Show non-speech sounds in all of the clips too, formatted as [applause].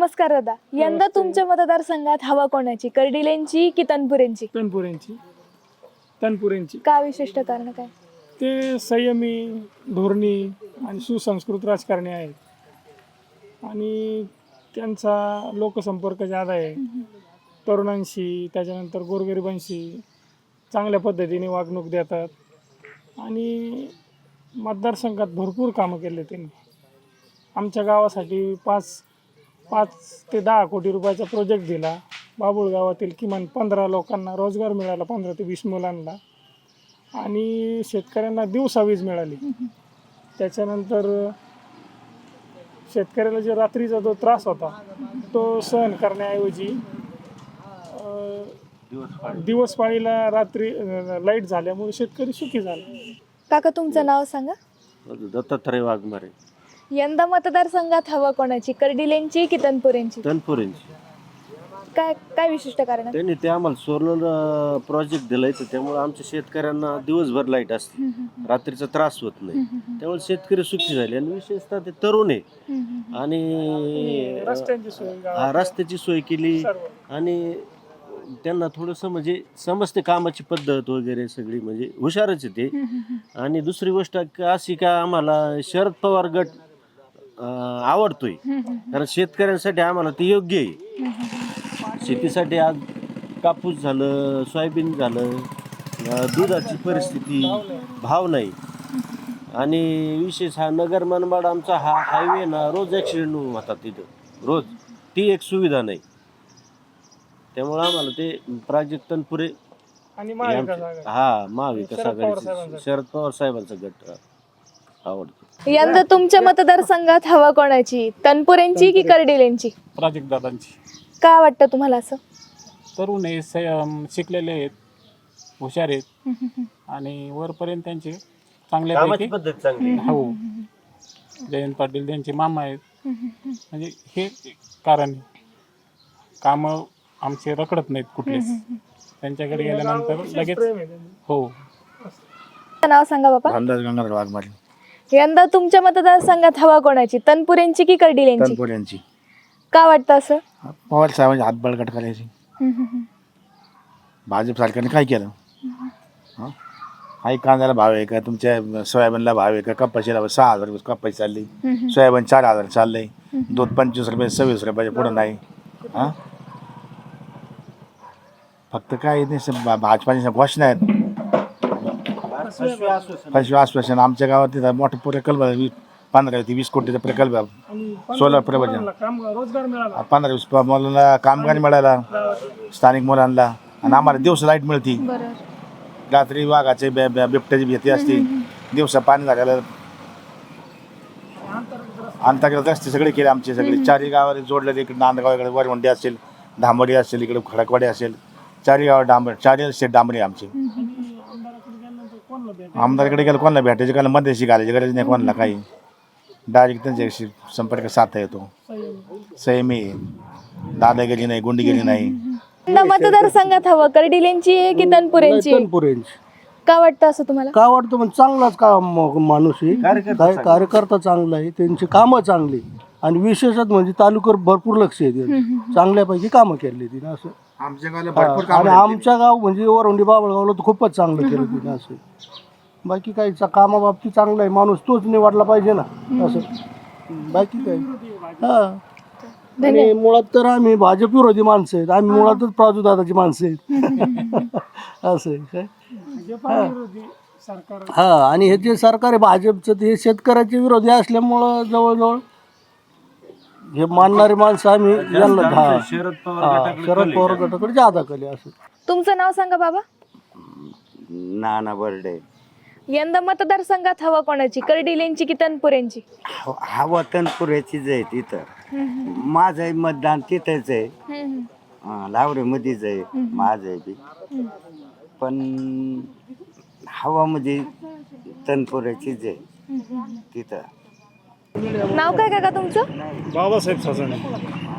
नमस्कार दादा. यंदा तुमच्या मतदारसंघात हवा कोणाची? कर्डिलेंची की तनपुरेंची? तनपुरेंची. तनपुरेंची. का विशिष्ट कारण काय? ते संयमी धोरणी आणि सुसंस्कृत राजकारणी आहेत. आणि त्यांचा लोकसंपर्क जादा आहे तरुणांशी त्याच्यानंतर गोरगरिबांशी चांगल्या पद्धतीने वागणूक देतात. आणि मतदारसंघात भरपूर कामं केले त्यांनी. आमच्या गावासाठी पाच पाच ते दहा कोटी रुपयाचा प्रोजेक्ट दिला. बाबुळ गावातील किमान पंधरा लोकांना रोजगार मिळाला पंधरा ते वीस मुलांना. आणि शेतकऱ्यांना दिवसा वीज मिळाली. त्याच्यानंतर शेतकऱ्याला जो रात्रीचा जो त्रास होता तो सहन करण्याऐवजी दिवस पाळीला रात्री लाइट झाल्यामुळे शेतकरी सुखी झाला. काका तुमचं नाव सांगा? दत्तात्रय वाघमारे. यंदा मतदारसंघात हवा कोणाची? कर्डिलेंची की तनपुरेंची? तनपुरेंची. काय काय विशिष्ट कारण? आहे? त्यांनी ते आम्हाला सोलर प्रोजेक्ट दिलाय तर त्यामुळे आमच्या शेतकऱ्यांना दिवसभर लाइट असते. रात्रीचा त्रास होत नाही. त्यामुळे शेतकरी सुखी झाले आणि विशेषतः ते तरुण आहे. आणि रस्त्यांची सोय गावात. हा, रस्त्याची सोय केली. आणि त्यांना थोडंसं म्हणजे समजते कामाची पद्धत वगैरे सगळी म्हणजे हुशारच आहे ते. आणि दुसरी गोष्ट अशी का आम्हाला शरद पवार गट अं, आवडतोय. कारण शेतकऱ्यांसाठी आम्हाला ते योग्य आहे. शेतीसाठी आज कापूस झालं सोयाबीन झालं अं, दुधाची परिस्थिती भाव नाही. आणि विशेष हा नगर मनमाड आमचा हा हायवे ना रोज ॲक्सिडेंट होतात तिथं रोज. ती एक सुविधा नाही. त्यामुळं आम्हाला ते प्राजक्त तनपुरे आणि हे महाविकास आमचे- आघाडी. हा महाविकास शरद पवार आघाडीचे साहेबांचा. शरद पवार साहेबांचा गट आवडतो. यंदा तुमच्या मतदारसंघात हवा कोणाची? तनपुरेंची की कर्डिलेंची? प्राजक्तदादांची का वाटतं तुम्हाला असं? तरुण आहे स- शिकलेले आहेत हुशार आहेत. आणि वरपर्यंत त्यांचे कामाची चांगल्यापैकी पद्धत चांगली हो. जयंत पाटील त्यांचे मामा आहेत. म्हणजे हे कारण. कामं आमचे रखडत नाहीत कुठलेच. त्यांच्याकडे गेल्यानंतर लगेच. हो. नाव सांगा बाबा. रामदास गंगाधर वाघमारे. यंदा तुमच्या मतदारसंघात हवा कोणाची? तनपुरेंची की कर्डिलेंची? तनपुऱ्यांची का वाटतं असं? पवार साहेबांची हात बळकट करायची भाजप सरकारने काय केलं? हं? काही कांद्याला भाव आहे का? तुमच्या सोयाबीनला भाव आहे का? कपाशीला भाव- सहा हजार रुपये कपाशी चालली. सोयाबीन चार हजार चाललंय. दूध पंचवीस रुपये सव्वीस रुपयाच्या पुढं नाही. हां? फक्त काय नाही भाजपाच्या घोषणा आहेत. फसवी आश्वासन. आमच्या गावात तिथं मोठा प्रकल्प आहे. वीस- पंधरा ते वीस कोटीचा प्रकल्प आहे. सोलार काम रोजगार मिळाला. पंधरा वीस प- मुलांना कामगार मिळाला. स्थानिक मुलांना. आणि आम्हाला दिवस लाइट मिळती. बरं. रात्री वाघाचे बे- बे- बिबट्याची भीती असते. दिवसा पाणी झालेलं अंतर्गत रस्ते सगळे केले आमचे सगळे. चारही गावाला जोडलेले इकडे नांदगाव इकडे वरवंडी असेल धांबडी असेल इकडे खडकवाडी असेल. चारही गाव डांबर चारही रस्ते डांबरी आमचे. आमदारकडे गेलं कोणाला भेटायचे? कोणाला मध्यशी घालायची गरज नाही कोणाला काही. डायरेक्ट त्यांच्याशी संपर्क साधता येतो. संयमी आहे. दादागिरी नाही गुंडगिरी नाही. यंदा मतदारसंघात हवा? कर्डिलेंची आहे की तनपुरेंची? आहे? का वाटतं असं तुम्हाला? का वाटतं? म्हणजे चांगलाच का म- माणूस आहे? काय कार्यकर्ता चांगला आहे त्यांची कामं चांगली. आणि विशेषत म्हणजे तालुक्यावर भरपूर लक्ष आहे. त्यांचं. चांगल्यापैकी कामं केली तिने असं. आमच्या गावाला भरपूर आणि आमच्या गाव म्हणजे वरवंडी बाबळगावला तर खूपच चांगलं केलं तिने असं. बाकी काही चा- कामाबाबतीत चांगला आहे माणूस तोच निवडला पाहिजे ना असं. बाकी काय? हा. आणि मुळात तर आम्ही भाजप विरोधी माणसं आहेत. आम्ही मुळातच प्राजूदादाची माणसं आहेत. [laughs] असं आहे काय? विरोधी सरकार. हा आणि हे जे सरकार आहे भाजपचं ते शेतकऱ्याचे विरोधी असल्यामुळं जवळजवळ हे मानणारे माणसं आम्ही यांना हा. शरद पवार हा, गटाकडे शरद कल पवार आहे. गटाकडे जादा कले असं. तुमचं नाव सांगा बाबा. नाना बर्डे. यंदा मतदारसंघात हवा कोणाची? कर्डिलेंची की तनपुरेंची? हा वतनपुऱ्याचीच आहे तिथं. माझं मतदान तिथंच आहे. अं, लावरेमध्येच आहे. माझं आहे बी. पण हवा म्हणजे तनपुऱ्याचीच आहे तिथं. नाव काय काका तुमचं? बाबासाहेब सासणे.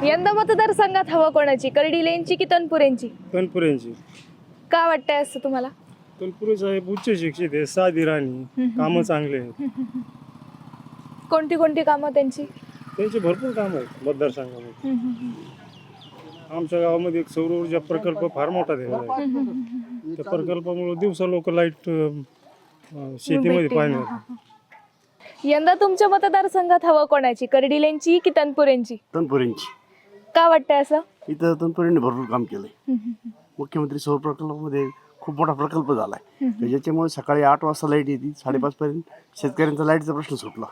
यंदा मतदारसंघात हवा कोणाची? कर्डिलेंची की तनपुरेंची? तनपुरेंची. का वाटतंय असं तुम्हाला? तनपुरे साहेब उच्च शिक्षित आहे साधी राणी. कामं चांगले आहेत. कोणती कोणती कामं त्यांची? त्यांचे भरपूर काम आहेत मतदारसंघामध्ये. आमच्या गावामध्ये एक सौर ऊर्जा प्रकल्प फार मोठा झालेला आहे. त्या प्रकल्पामुळे दिवसा लोक लाइट शेतीमध्ये. पाणी. यंदा तुमच्या मतदारसंघात हवा कोणाची? कर्डिलेंची की तनपुरेंची? तनपुरेंची. का वाटतंय असं? इथं तनपुरेंनी भरपूर काम केलंय. मुख्यमंत्री सौर प्रकल्पामध्ये खूप मोठा प्रकल्प झाला आहे ज्याच्यामुळे सकाळी आठ वाजता लाइट येते. साडेपाच पर्यंत शेतकऱ्यांचा लाईटचा प्रश्न सुटला.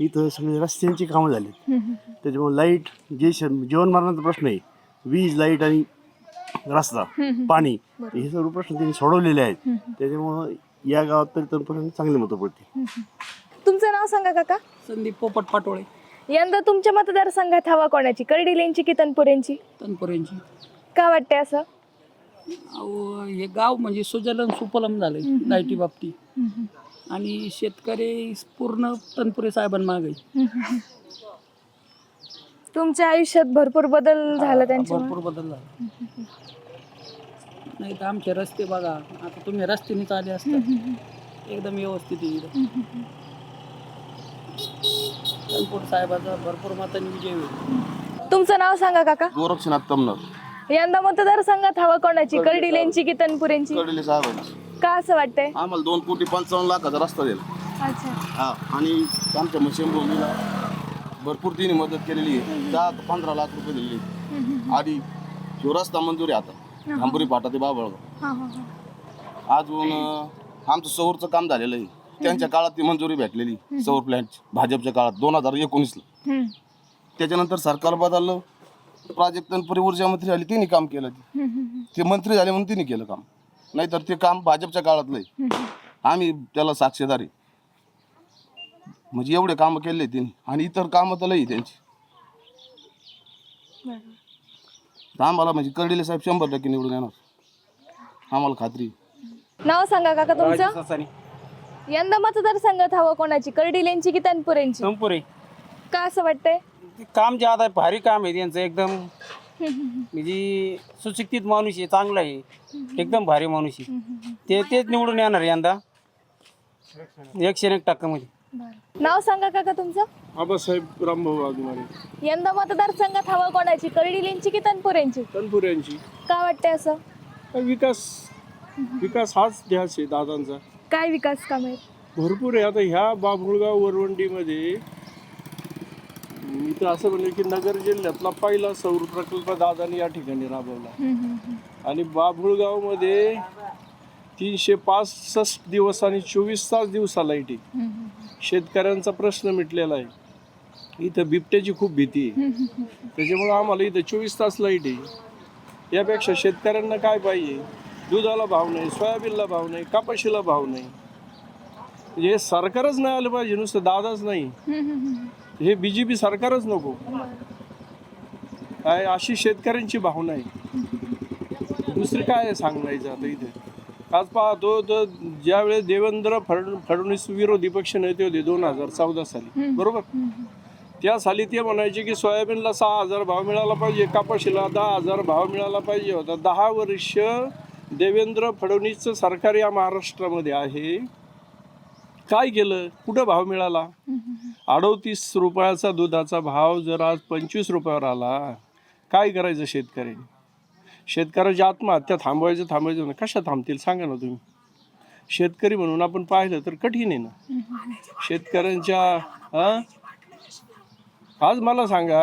इथं सगळे रस्त्यांची कामं झाली. त्याच्यामुळे लाइट जे जीवनमरणाचा प्रश्न आहे वीज लाइट आणि रस्ता पाणी हे सर्व प्रश्न त्यांनी सोडवलेले आहेत. त्याच्यामुळं या गावात तरी तनपुरेंनी चांगली मतं पडते तुमचं नाव सांगा काका. संदीप पोपट पाटोळे. यंदा तुमच्या मतदारसंघात हवा कोणाची? कर्डिलेंची की तनपुरेंची? तनपुरेंची. का वाटतंय असं? अहो हे गाव म्हणजे सुजलन सुपलम झालंय लाईटी बाबतीत. आणि शेतकरी पूर्ण तनपुरे साहेबांमागे तुमच्या आयुष्यात भरपूर बदल झाला त्यांच्यामुळे भरपूर बदल झाला. नाही तर आमचे रस्ते बघा आता तुम्ही रस्त्यानेच आले असतात एकदम व्यवस्थित आहे. तनपुर साहेबाचा भरपूर मतांनी विजय होईल. तुमचं नाव सांगा काका. गोरक्षनाथ तमनर यंदा मतदारसंघात हवा कोणाची? कर्डिलेंची की तनपुरेंची? कडले साहेब का असं वाटतंय? आम्हाला दोन कोटी पंचावन्न लाखाचा रस्ता दिला. अच्छा. हा आणि आमच्या मशिंबोलीला भरपूर तिने मदत केलेली आहे. दहा ते पंधरा लाख रुपये दिलेली आणि ह्यो रस्ता मंजुरी आता थांबुरी फाटा ते बाबळगाव. हा हा हा. अजून अं, आमचं सौरचं काम झालेलं आहे. त्यांच्या काळात ती मंजुरी भेटलेली. सौर प्लॅन्ट भाजपच्या काळात दोन हजार एकोणीसला. हम्म, त्याच्यानंतर सरकार बदललं. प्राजक्त तनपुरी ऊर्जा मंत्री आली तिने काम केलं. ते. हम्म, हम्म, ते मंत्री झाले म्हणून तिने केलं काम. नाहीतर ते काम भाजपच्या काळातलं आहे. आम्ही त्याला साक्षीदार आहे. म्हणजे एवढे कामं केले तिने. आणि इतर कामं तर लई त्यांची. बरोबर. तर आम्हाला म्हणजे कर्डिले साहेब शंभर टक्के निवडून येणार. आम्हाला खात्री आहे. नाव सांगा काका तुमचं? यंदा मतदारसंघात हवा कोणाची? कर्डिलेंची की तनपुरेंची? संपुरे का असं वाटतंय? काम जे आता भारी काम आहे त्यांचं एकदम. म्हणजे सुशिक्षित माणूस आहे चांगला आहे. एकदम भारी माणूस आहे. ते तेच निवडून येणार यंदा. एकशे एक टक्कामध्ये नाव सांगा काका तुमचं? आबासाहेब रामभाऊ वाघमारे यंदा मतदारसंघात हवा कोणाची? कर्डिलेंची की तनपुरेंची? तनपुऱ्यांची का वाटतंय असं? विकास विकास हाच ध्यास आहे दादांचा. काय विकास काम आहेत? भरपूर आहे. आता ह्या बाभुळगाव वरवंडीमध्ये मी तर असं म्हणेल की नगर जिल्ह्यातला पहिला सौर प्रकल्प दादानी या ठिकाणी राबवला. आणि बाभुळगावमध्ये तीनशे पासष्ट दिवस आणि चोवीस तास दिवसा लाइट. आहे शेतकऱ्यांचा प्रश्न मिटलेला आहे. इथं बिबट्याची खूप भीती आहे. त्याच्यामुळं आम्हाला इथं चोवीस तास लाइट आहे. यापेक्षा शेतकऱ्यांना काय पाहिजे? दुधाला भाव नाही सोयाबीनला भाव नाही कापाशीला भाव नाही. म्हणजे हे सरकारच नाही आलं पाहिजे नुसतं दादाच नाही. हे बी जे पी सरकारच नको. काय अशी शेतकऱ्यांची भावना आहे. दुसरी काय आहे सांगायचं आता इथे? आज पाहतो तर ज्यावेळेस देवेंद्र फड फडणवीस विरोधी पक्ष नेते होते दोन हजार चौदा साली बरोबर? त्या साली ते म्हणायचे की सोयाबीनला सहा हजार भाव मिळाला पाहिजे कापाशीला दहा हजार भाव मिळाला पाहिजे होता. दहा वर्ष देवेंद्र फडणवीसचं सरकार या महाराष्ट्रामध्ये आहे. काय केलं? कुठं भाव मिळाला? अडोतीस रुपयाचा दुधाचा भाव जर आज पंचवीस रुपयावर आला काय करायचं शेतकऱ्यांनी शेतकऱ्याची आत्महत्या थांबवायचं थांबवायचं ना कशा थांबतील? सांगा ना तुम्ही. शेतकरी म्हणून आपण पाहिलं तर कठीण आहे ना. शेतकऱ्यांच्या आज मला सांगा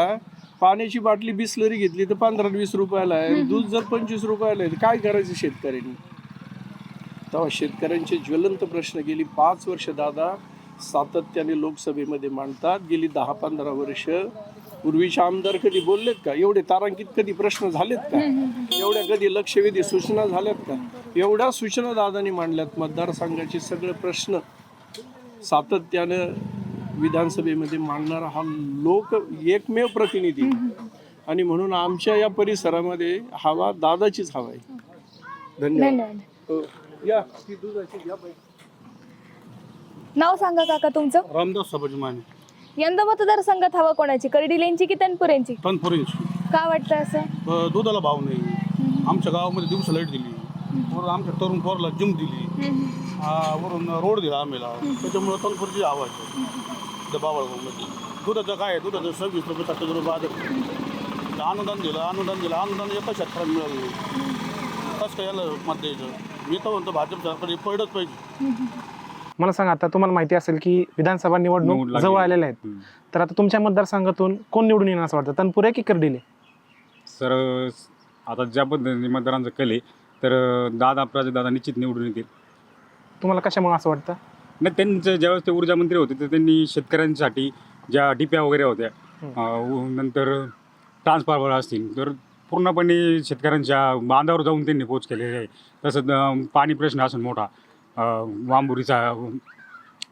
पाण्याची बाटली बिसलरी घेतली तर पंधरा वीस रुपयाला आहे. दूध जर पंचवीस रुपयाला आहे तर काय करायचं शेतकऱ्यांनी? तेव्हा शेतकऱ्यांचे ज्वलंत प्रश्न गेली पाच वर्ष दादा सातत्याने लोकसभेमध्ये मांडतात. गेली दहा पंधरा वर्ष. पूर्वीचे आमदार कधी बोललेत का? एवढे तारांकित कधी प्रश्न झालेत का? एवढ्या कधी लक्षवेधी सूचना झाल्यात का? एवढ्या सूचना दादानी मांडल्यात. मतदारसंघाचे सगळे प्रश्न सातत्यानं विधानसभेमध्ये मांडणारा हा लोक एकमेव प्रतिनिधी. आणि म्हणून आमच्या या परिसरामध्ये हवा दादाचीच हवा आहे. धन्यवाद. हो. या ती दुधाची घ्या बाई. नाव सांगा काका तुमचं? रामदास सबाजी माने. यंदा मतदारसंघात हवा कोणाची? कर्डिलेंची की तनपुरेंची? तनपुरेंची का वाटतं असं? दुधाला भाव नाही. आमच्या गावामध्ये दिवस लाइट दिली. वरून आमच्या तरुण पोरला जिम दिली. आ, वरून रोड दिला आम्हाला. त्याच्यामुळं तनपुरची आवाज बाबाळगावमध्ये दुधाचं काय आहे? दुधाचं सव्वीस रुपये सत्तावीस रुपये बाजार. अनुदान दिलं अनुदान दिलं अनुदान एका शेतकऱ्याला मिळालं. कसं काय याला मत द्यायचं? मी तर म्हणतो भाजप सरकार हे पडलंच पाहिजे. मला सांगा आता तुम्हाला माहिती असेल की विधानसभा निवडणूक जवळ आलेल्या आहेत. तर आता तुमच्या मतदारसंघातून कोण निवडून येणार असं वाटतं? तनपुरे की कर्डिले? सर आता ज्या पद्धतीने मतदारांचं कले तर दादा दादा निश्चित निवडून येतील. तुम्हाला कशामुळे असं वाटतं? नाही त्यांचं ज्यावेळेस ते ऊर्जा मंत्री होते तर त्यांनी शेतकऱ्यांसाठी ज्या डिप्या वगैरे होत्या अं, नंतर ट्रान्सफॉर्मर असतील तर पूर्णपणे शेतकऱ्यांच्या बांधावर जाऊन त्यांनी पोच केलेले आहे तसंच अं, पाणी प्रश्न असेल मोठा अं, वांबुरीचा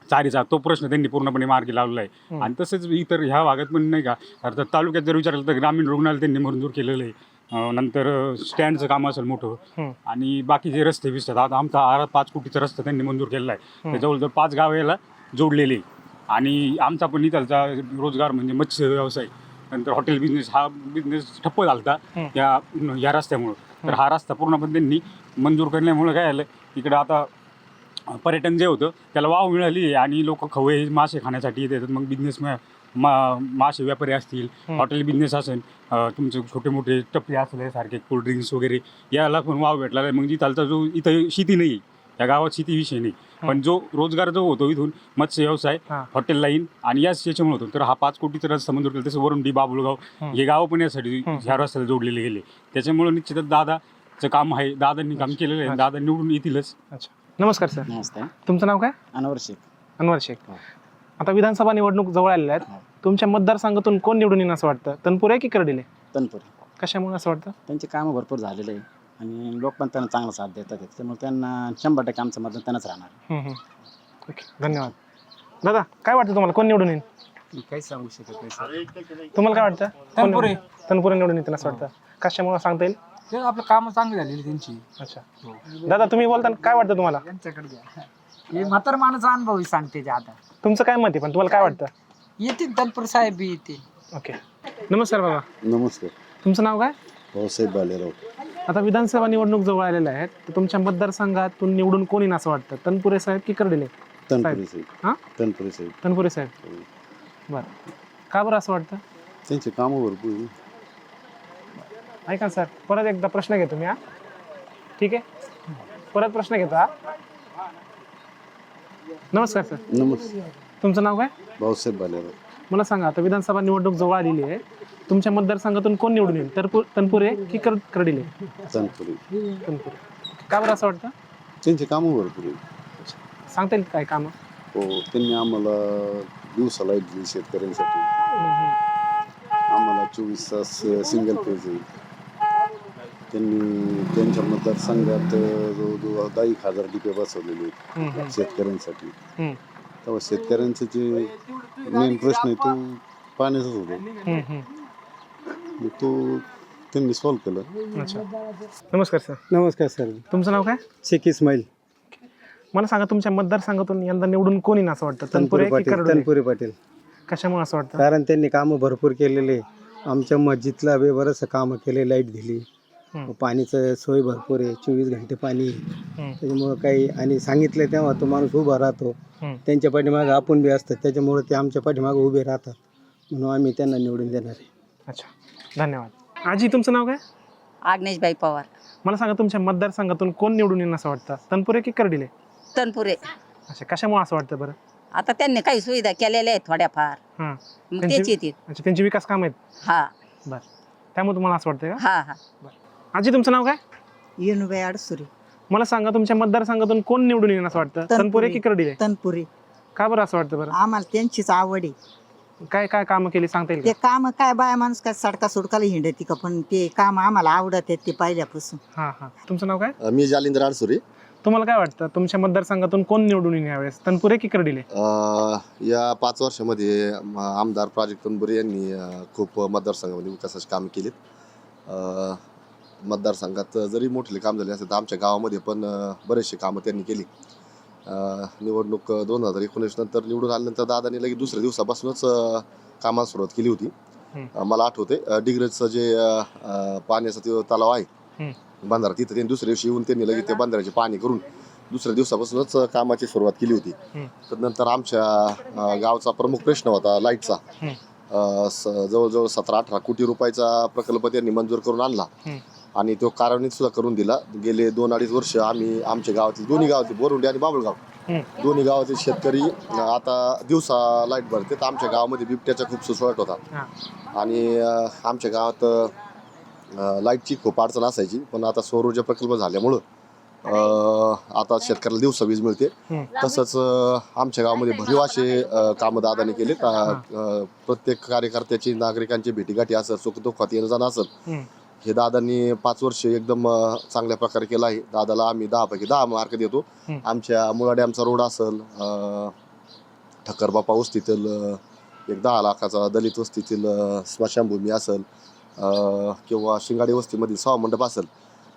चारीचा तो प्रश्न त्यांनी पूर्णपणे मार्गी लावलेला आहे. आणि तसंच इतर ह्या भागात पण नाही का अर्थात तालुक्यात जर विचारलं तर ग्रामीण रुग्णालय त्यांनी मंजूर केलेलं आहे. अं, नंतर स्टँडचं काम असेल मोठं. आणि बाकी जे रस्ते बिस्तात आता आमचा आरा पाच कोटीचा रस्ता त्यांनी मंजूर केलेला आहे तर जवळजवळ पाच गाव याला जोडलेले आहे. आणि आमचा पण इथलचा रोजगार म्हणजे मत्स्य व्यवसाय नंतर हॉटेल बिझनेस हा बिझनेस ठप्प झाला हं. या या रस्त्यामुळं तर हा रस्ता पूर्णपणे त्यांनी मंजूर करण्यामुळं काय झालं इकडं आता पर्यटन जे होतं त्याला वाव मिळाली आणि लोक खवळे मासे खाण्यासाठी येतात मग बिझनेस मा मासे व्यापारी असतील हॉटेल बिझनेस असेल अं, तुमचे छोटे मोठे टप्पे असले सारखे कोल्ड्रिंक्स वगैरे याला पण वाव भेटला आहे मग इथलचा जो इथं शेती नाही आहे. या गावात शेती विषय नाही. पण जो रोजगार जो होतो इथून मत्स्य व्यवसाय हां. हॉटेल लाईन आणि याच याच्यामुळे होतो. तर हा पाच कोटीचा रस्ता मंजूर केला तसं वरून डी बाबुळगाव हं. हे गाव पण यासाठी ह्या रस्त्याला जोडलेले गेले. त्याच्यामुळे निश्चितच दादाचं काम आहे दादांनी काम केलेलं आहे. दादा निवडून येतीलच. अच्छा. नमस्कार सर. नमस्ते. तुमचं नाव काय? अनवर शेख. अनवर शेख. आता विधानसभा निवडणूक जवळ आलेल्या आहेत. तुमच्या मतदारसंघातून कोण निवडून येणार असं वाटतं? तनपुरे की कर्डिले? तनपुरे. कशामुळे असं वाटतं? त्यांचे कामं भरपूर झालेले आहे आणि लोक पण त्यांना चांगला साथ देतात त्यामुळे त्यांना शंभर टक्के आमचं मतदान त्यांनाच राहणार. हं, हं. ओके धन्यवाद. दादा काय वाटतं तुम्हाला? कोण निवडून येईल मी काही सांगू शकत नाही सर तुम्हाला काय वाटतं? कोण तनपुरे. निवडून- तनपुरे निवडून येतील असं वाटतं. कशामुळे सांगता येईल? ते आपलं कामं चांगली झालेली त्यांची. अच्छा. दादा तुम्ही बोलता काय वाटतं तुम्हाला? त्यांच्याकडे घ्या. हे म्हातार माणूस अनुभवी सांगते जे आता. तुमचं काय मत आहे? पण तुम्हाला काय वाटतं? येतील तनपूर साहेब बी येतील. ओके. नमस्कार बाबा. नमस्कार. तुमचं नाव काय? भाऊसाहेब बालेराव. आता विधानसभा निवडणूक जवळ आलेल्या आहेत. तर तुमच्या मतदारसंघातून निवडून कोण येईल असं वाटतं? तनपुरे साहेब की कर्डिले? तनपुरे साहेब. साहेब. हां? तनपुरे साहेब. तनपुरे साहेब. बरं. का बरं असं वाटतं? त्यांचे कामं भरपूर आहे. ऐका ना सर परत एकदा प्रश्न घेतो मी हा. ठीक आहे? परत प्रश्न घेतो हा. नमस्कार सर नमस्कार. तुमचं नाव काय? भाऊसाहेब बालेराव मला सांगा आता विधानसभा निवडणूक जवळ आलेली आहे. तुमच्या मतदारसंघातून कोण निवडून येईल? तर तनपुरे की कर कर्डिले तनपुरे. तनपुरे. का बरं असं वाटतं? त्यांचे कामं भरपूर सांगता येईल काय कामं? हो त्यांनी आम्हाला दिवसा लाइट दिली शेतकऱ्यांसाठी. आम्हाला चोवीस तास सिंगल पेज आहे. त्यांनी त्यांच्या मतदारसंघात जवळजवळ दहा एक हजार डिपे बसवलेले आहेत शेतकऱ्यांसाठी. तेव्हा शेतकऱ्यांचे जे मेन प्रश्न आहे तो पाण्याचाच होतो. मग तो त्यांनी सॉल्व्ह केलं. अच्छा. नमस्कार सर. नमस्कार सर. तुमचं नाव काय? शेख इस्माईल. मला सांगा तुमच्या मतदारसंघातून यंदा निवडून कोण असं वाटतं? तनपुरे की पाटील तनपुरे पाटील. कशामुळे असं वाटतं? कारण त्यांनी कामं भरपूर केलेले. आमच्या मस्जिदला बी बरंचसं कामं केले लाइट दिली. पाणीचं सोय भरपूर आहे चोवीस घंटे पाणी आहे. त्याच्यामुळं काही आणि सांगितलं तेव्हा तो माणूस उभा राहतो. त्यांच्या पाठीमागं आपण बी असतात त्याच्यामुळे ते आमच्या पाठीमागं उभे राहतात. म्हणून आम्ही त्यांना निवडून देणार आहे. अच्छा धन्यवाद. आजी तुमचं नाव काय? आग्नेशबाई पवार. मला सांगा तुमच्या मतदारसंघातून कोण निवडून येईल असं वाटतं? तनपुरे की कर्डिले? तनपुरे. अच्छा कशामुळे असं वाटतं बरं? आता त्यांनी काही सुविधा केलेल्या आहेत थोड्याफार. हां. मग त्यांची- तेच येतील. अच्छा त्यांची विकास काम आहेत? हा. बरं. त्यामुळे तुम्हाला असं वाटतं का? हा हा. आजी तुमचं नाव काय? येणूबाई अडसुरी मला सांगा तुमच्या मतदारसंघातून कोण निवडून येईल असं वाटतं? तनपुरे. की कर्डिले तनपुरे. का बरं असं वाटतं बरं? आम्हाला त्यांचीच आवड आहे. काय काय कामं केली सांगता येईल ते काम काय बाया माणूस काय सडका सुडकाला हिंडती का? पण ते काम आम्हाला आवडत आहेत ते पहिल्यापासून. हां हां. तुमचं नाव काय? मी जालिंदर आडसुरे. तुम्हाला काय वाटतं? तुमच्या मतदारसंघातून कोण निवडून येईल यावेळेस? तनपुरे की कर्डिले या पाच वर्षामध्ये म- आमदार प्राजक्त तनपुरे यांनी अ, खूप मतदारसंघामध्ये विकासाचे काम केलेत. अ, मतदारसंघात जरी मोठे काम झाले असेल तर आमच्या गावामध्ये पण बरेचसे कामं त्यांनी केली. निवडणूक दोन हजार एकोणीस नंतर निवडून आल्यानंतर दादानी लगेच दुसऱ्या दिवसापासूनच अ, कामाला सुरुवात केली होती. मला आठवते डिग्रजचं जे पाण्याचा ते तलाव आहे बंधारा तिथं त्यांनी दुसऱ्या दिवशी येऊन त्यांनी लगेच त्या बंधाऱ्याचे पाणी करून दुसऱ्या दिवसापासूनच कामाची सुरुवात केली होती. हं. तर नंतर आमच्या गावचा प्रमुख प्रश्न होता लाईटचा. जवळजवळ सतरा अठरा कोटी रुपयाचा प्रकल्प त्यांनी मंजूर करून आणला. आणि तो कार्यान्वित सुद्धा करून दिला. गेले दोन अडीच वर्ष आम्ही आमच्या गावातील दोन्ही गावातील बोरुंडी आणि बाबळगाव. दोन्ही गावातील शेतकरी आता दिवसा लाइट भरते तर आमच्या गावामध्ये बिबट्याचा खूप सुसळट होता. आणि आमच्या गावात लाईटची खूप अडचण असायची. पण आता सौर ऊर्जा प्रकल्प झाल्यामुळं आता शेतकऱ्याला दिवसा वीज मिळते. तसंच आमच्या गावामध्ये भरीव असे कामं दादाने केले प्रत्येक कार्यकर्त्याची नागरिकांची भेटीगाठी असेल सुखदुःखात येणं जाणं असेल हं. दादांनी पाच वर्ष एकदम अं, चांगल्या प्रकारे केलं आहे दादाला आम्ही दहापैकी दहा मार्क देतो. आमच्या मुळा डॅमचा रोड असेल अं, ठक्करबापा वस्तीतील अं, एक दहा लाखाचा दलित वस्तीतील अं, स्मशानभूमी असेल अं, किंवा शिंगाडी वस्तीमधील सभामंडप असेल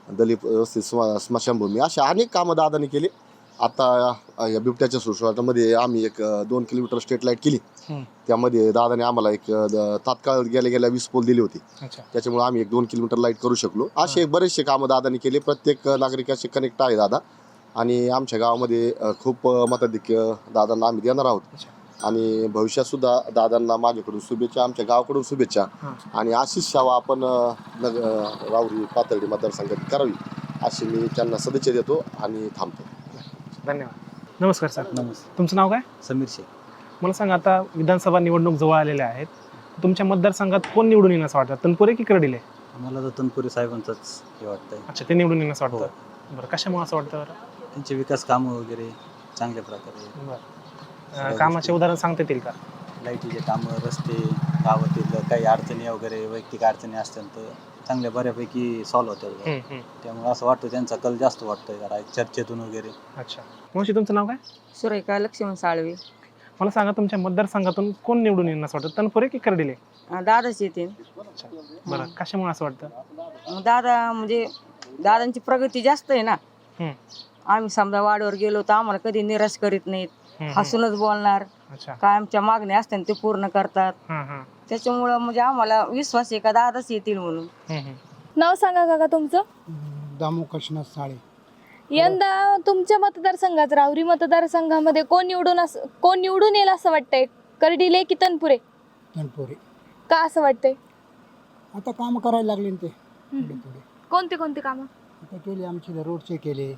दलित वस्ती स्म स्मशानभूमी अशा अनेक कामं दादाने केली आता या बिबट्याच्या सुशवाटामध्ये आम्ही एक दोन किलोमीटर स्ट्रीट लाइट केली. त्यामध्ये दादाने आम्हाला एक द- तात्काळ गेल्या गेल्या वीस पोल दिली होती. अच्छा. त्याच्यामुळे आम्ही एक दोन किलोमीटर लाइट करू शकलो. असे बरेचसे कामं दादानी केले. प्रत्येक अं, नागरिकाशी कनेक्ट आहे दादा. आणि आमच्या गावामध्ये अं, खूप अं, मताधिक्य दादांना आम्ही देणार आहोत. आणि भविष्यात सुद्धा दादांना माझ्याकडून शुभेच्छा आमच्या गावाकडून शुभेच्छा. हां. आणि अशीच सेवा आपण अं, नग अं, राहुरी पातर्डी मतदारसंघात करावी अशी मी त्यांना सदिच्छा देतो आणि थांबतो. धन्यवाद. नमस्कार सर. नमस्ते तुमचं नाव काय? समीर शेख. मला सांगा आता विधानसभा निवडणूक जवळ आलेल्या आहेत. तुमच्या मतदारसंघात कोण निवडून असं वाटतं? तनपुरे की कर्डिले? मला तर तनपुरी साहेबांचंच हे वाटतंय. अच्छा ते निवडून येईल असं हो. वाटतं बरं कशामुळे असं वाटतं बरं? त्यांचे विकास कामं वगैरे चांगल्या प्रकारे. बरं. कामाचे उदाहरण सांगता येतील का? लाईटीचे कामं रस्ते गावातील काही अडचणी वगैरे वैयक्तिक अडचणी असतील तर चांगल्या बऱ्यापैकी सॉल्व्ह होतात हं, हं. त्यामुळे असं वाटतं त्यांचा कल जास्त वाटतोय जरा चर्चेतून वगैरे. अच्छा. मावशी तुमचं नाव काय? सुरेखा लक्ष्मण साळवे. मला सांगा तुमच्या मतदारसंघातून कोण निवडून येईल असं वाटतं? तनपुरे की कर्डिले? अं, दादाच येते बरं कशामुळे असं वाटतं? मग दादा म्हणजे दादांची प्रगती जास्त आहे ना. हं. आम्ही समजा वाडीवर गेलो तर आम्हाला कधी निराश करीत नाहीत. हसूनच बोलणार. अच्छा. काय आमच्या मागण्या असतात ते पूर्ण करतात. हां हां त्याच्यामुळं म्हणजे आम्हाला विश्वास आहे का दादाच येतील म्हणून. नाव सांगा काका तुमचं. दामू कृष्णात साळे. यंदा तुमच्या मतदारसंघात राहुरी मतदारसंघामध्ये कोण निवडून अस कोण निवडून येईल असं वाटतंय? कर्डिले की तनपुरे? तनपुरे. का असं वाटतंय? आता काम करायला लागले ना ते. थोडे थोडे कोणते कोणते कामं? आता केले आमचे रोडचे केले.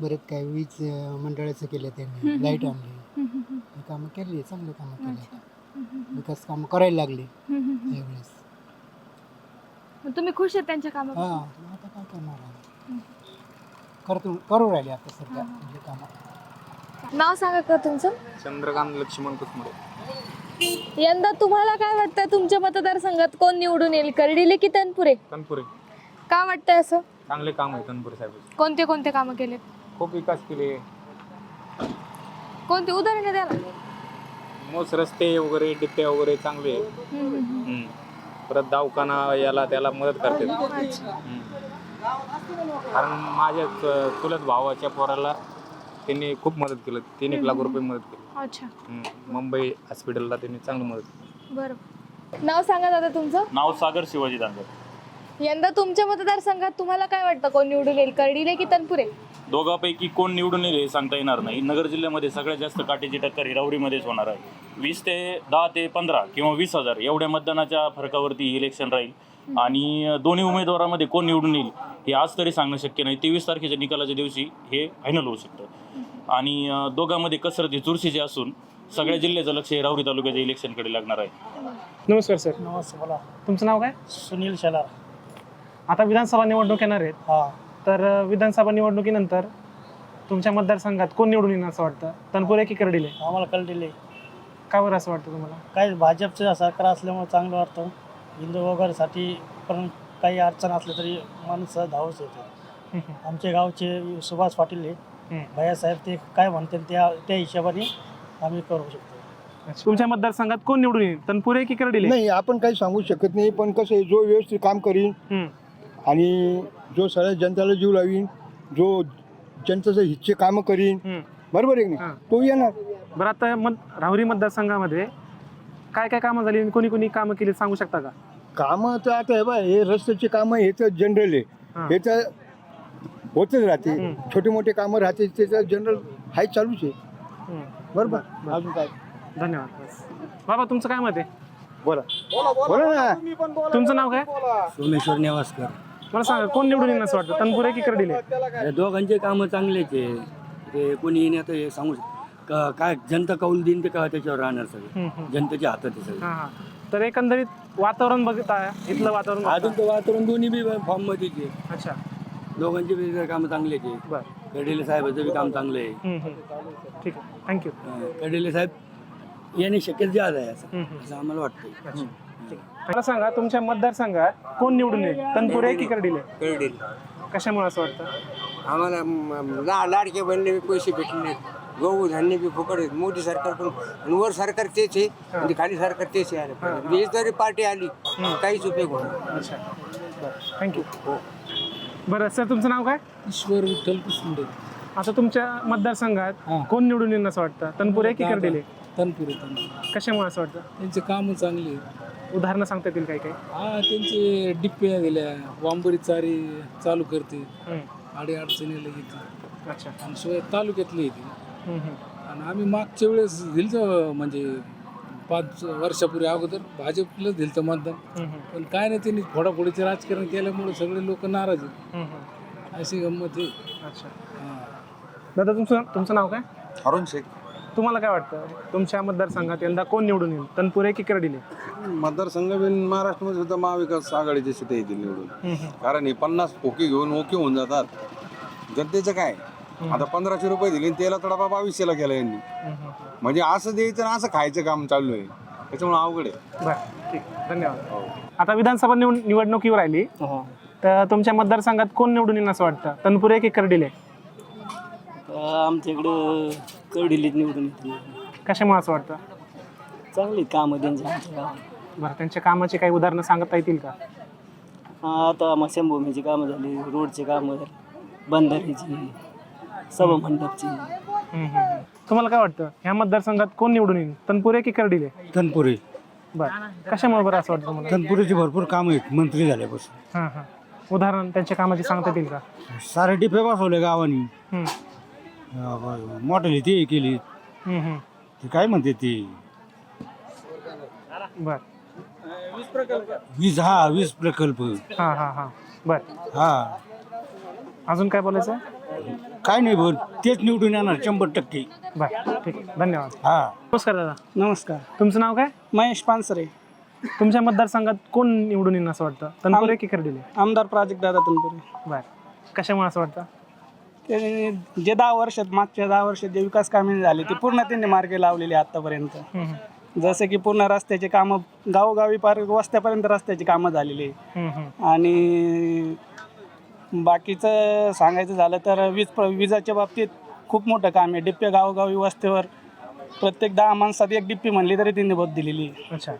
बरेच काय वीज अं, मंडळाचं केले त्यांनी. लाइट आणली. कामं केली चांगले कामं केले. अच्छा. हम्म, हम्म, विकास कामं करायला लागले हम्म, हम्म, हम्म. यावेळेस. मग तुम्ही खुश आहेत त्यांच्या हा मग आता काय करणार आहे? करतो करू राहिले आता सध्या म्हणजे कामं. नाव सांगा का तुमचं? चंद्रकांत लक्ष्मण कुसमुडे यंदा तुम्हाला काय वाटतं तुमच्या मतदारसंघात कोण निवडून येईल? कर्डिले की तनपुरे? तनपुरे. का वाटतंय असं? चांगले काम आहे तनपुरे साहेब. कोणते कोणते कामं केलेत? खूप विकास केले. कोणते उदाहरण द्या ना. मोस रस्ते वगैरे डिप्प्या वगैरे चांगले आहे. हम्म, हम्म, हम्म. परत दवाखाना याला त्याला मदत करते. कारण माझ्या च- चुलत भावाच्या पोराला त्यांनी खूप मदत केलं. तीन एक लाख रुपये मदत केली. अच्छा. हम्म. मुंबई हॉस्पिटलला त्यांनी चांगली मदत केली. बरं. नाव सांगा दादा तुमचं. नाव सागर शिवाजी दांगर यंदा तुमच्या मतदारसंघात तुम्हाला काय वाटतं? कोण निवडून येईल? कर्डिले की तनपुरे? दोघांपैकी कोण निवडून येईल हे सांगता येणार नाही. नगर जिल्ह्यामध्ये सगळ्यात जास्त काटेची टक्कर ही राहुरीमध्येच होणार आहे. वीस ते दहा ते पंधरा किंवा वीस हजार एवढ्या मतदानाच्या फरकावरती इलेक्शन राहील. आणि दोन्ही उमेदवारामध्ये कोण निवडून येईल हे आज तरी सांगणं शक्य नाही. तेवीस तारखेच्या निकालाच्या दिवशी हे फायनल होऊ शकतं. आणि अं, दोघांमध्ये कसरत ही चुरशीची असून सगळ्या जिल्ह्याचं लक्ष हे राहुरी तालुक्याच्या इलेक्शनकडे लागणार आहे. नमस्कार सर. नमस्ते बोला. तुमचं नाव काय? सुनील शेलार. आता विधानसभा निवडणूक येणार आहेत. हा. तर विधानसभा निवडणुकीनंतर तुमच्या मतदारसंघात कोण निवडून येईल असं वाटतं? तनपुरे की कर्डिले? आम्हाला कल दिले का बरं असं वाटतं तुम्हाला? काय भाजपचं सरकार असल्यामुळे चांगलं वाटतं. हिंदू वगैरेसाठी पण काही अडचण असली तरी माणसं धावच येते आमचे गावचे सुभाष पाटील हे. भैयासाहेब ते काय म्हणतील त्या त्या हिशोबाने आम्ही करू शकतो. तुमच्या मतदारसंघात कोण निवडून येईल? तनपुरे की कर्डिले? नाही आपण काही सांगू शकत नाही पण कसं आहे जो व्यवस्थित काम करीन. आणि जो सगळ्या जनतेला जीव लावीन जो जनतेचं हितचे कामं करीन. हम्म. बरोबर आहे की नाही? तो येणार. बरं आता मत राहुरी मतदारसंघामध्ये काय काय कामं झाली आणि कोणी कोणी कामं केली सांगू शकता का? कामं तर आता हे बा हे रस्त्याचे कामं हे तर जनरल हा. आहे. हे. तर होतच राहते. छोटे मोठे कामं राहते त्याचं जनरल हाय चालूच आहे. बरोबर? अजून काय? धन्यवाद. बाबा तुमचं काय मत आहे? बोला. बोला ना. तुमचं नाव काय? सोमेश्वर नेवासकर. मला सांगा कोण निवडून येईल असं वाटतं? तनपुरे की कर्डिले? या दोघांचे कामं चांगलेच आहे. ते कोणी येण्यात हे सांगू शक- का- काय जनता कौल देईन ते का त्याच्यावर राहणार सगळे? हम्म. जनतेच्या हातात आहे सगळे. हा हा. तर एकंदरीत वातावरण बघता इथलं वातावरण बघता. अजून तर वातावरण दोन्ही बी फॉर्म मध्येच आहे. अच्छा. दोघांचे बी कामं चांगलेच आहे. बरं. कडेले साहेबाचं बी काम चांगलं आहे. हम्म, हम्म. ठीक आहे. थँक्यू अं, कडेले साहेब येणे शक्यता जास्त आहे असं. असं आम्हाला वाटतं मला सांगा तुमच्या मतदारसंघात कोण निवडून येईल? तनपुरे की कर्डिले? कळडेल कशामुळे असं वाटतं? आम्हाला म- ला लाडके बनले बी पैसे भेटले नाहीत. गहू धान्य बी फुकट आहेत. मोदी सरकार पण आणि वर सरकार तेच आहे आणि खाली सरकार तेच आहे. म्हणजे ही. जरी पार्टी आली काहीच उपयोग होणार अच्छा. बरं. थँक्यू बरं सर तुमचं नाव काय? ईश्वर विठ्ठल कुसुंडे आता तुमच्या मतदारसंघात कोण निवडून येईल असं वाटतं? तनपुरे की कर्डिले? तनपुरे तनपुरे. कशामुळे असं वाटतं? त्यांचे कामं चांगली आहेत. उदाहरणं सांगता येतील काही काही? हा त्यांचे डिप्प्या गेल्या वांबरी चारी चालू करते. आडी अडचणीला येते. अच्छा. आणि शिवाय तालुक्यातली येते हम्म, हम्म. आणि आम्ही मागच्या वेळेस दिलतं म्हणजे पाच वर्षापूर्वी अगोदर भाजपलाच दिलतं मतदान. हम्म, हम्म. पण काय नाही त्यांनी फोडाफोडीचे राजकारण केल्यामुळे सगळे लोक नाराज आहेत. हम्म, हम्म. अशी गंमत आहे. अच्छा. दादा तुमचं तुमचं नाव काय? अरुण शेख. तुम्हाला काय वाटतं? तुमच्या मतदारसंघात यंदा कोण निवडून येईल? तनपुरे की कर्डिले? मतदारसंघ बिन महाराष्ट्रामध्ये सुद्धा महाविकास आघाडीचे सीट येतील निवडून. कारण हे पन्नास पोकी घेऊन ओके होऊन जातात. जनतेचं काय? आता पंधराशे रुपये दिले आणि तेला तडापा बावीसशेला केला यांनी. म्हणजे असं द्यायचं आणि असं खायचं काम चालू आहे. त्याच्यामुळे अवघड आहे. बरं ठीक. धन्यवाद. आता विधानसभा निवड निवडणुकीवर आली तर तुमच्या मतदारसंघात कोण निवडून येईल असं वाटतं? तनपुरे की कर्डिले? आमच्या इकडं कडिलीत निवडून येते कशामुळे असं वाटतं? चांगली कामं त्यांची आमच्या गावात. बरं त्यांच्या कामाची काही उदाहरणं सांगता येतील का? आता मत्स्यभूमीची कामं झाली रोडची कामं झाली हम्म, हम्म, हम्म. तुम्हाला काय वाटतं? ह्या मतदारसंघात कोण निवडून येईल? तनपुरे की कर्डिले तनपुरे. बरं. कशामुळे बरं असं वाटतं तुम्हाला? तनपुरेचे भरपूर कामं आहेत मंत्री झाल्यापासून. हां हां. उदाहरण त्यांच्या कामाची सांगता येतील का? सारे डिपे बसवले गावानी. हम्म, मोठे ते केली. ते काय म्हणते ते? बरं. वीज हा वीज प्रकल्प. हां हां हां. बरं. हा. अजून काय बोलायचं? काय नाही बोल. तेच निवडून येणार शंभर टक्के. बरं ठीक आहे. धन्यवाद. हा. नमस्कार दादा. नमस्कार. तुमचं नाव काय? महेश पानसरे. तुमच्या मतदारसंघात कोण निवडून येईल असं वाटतं? तनपुरे की कर्डिले आमदार प्राजक्त दादा तनपुरे. बरं. कशामुळे असं वाटतं? ते जे दहा वर्षात मागच्या दहा वर्षात जे विकास कामे झाली ते पूर्ण त्यांनी मार्गे लावलेली आतापर्यंत. जसं की पूर्ण रस्त्याचे कामं गावोगावी पार वस्त्यापर्यंत रस्त्याची कामं झालेली. आणि बाकीचं सांगायचं झालं तर वीज विजाच्या बाबतीत खूप मोठं काम आहे. डिप्पे गावोगावी वस्त्यावर प्रत्येक दहा माणसात एक डिप्पी म्हणली तरी त्यांनी बहुत दिलेली अच्छा.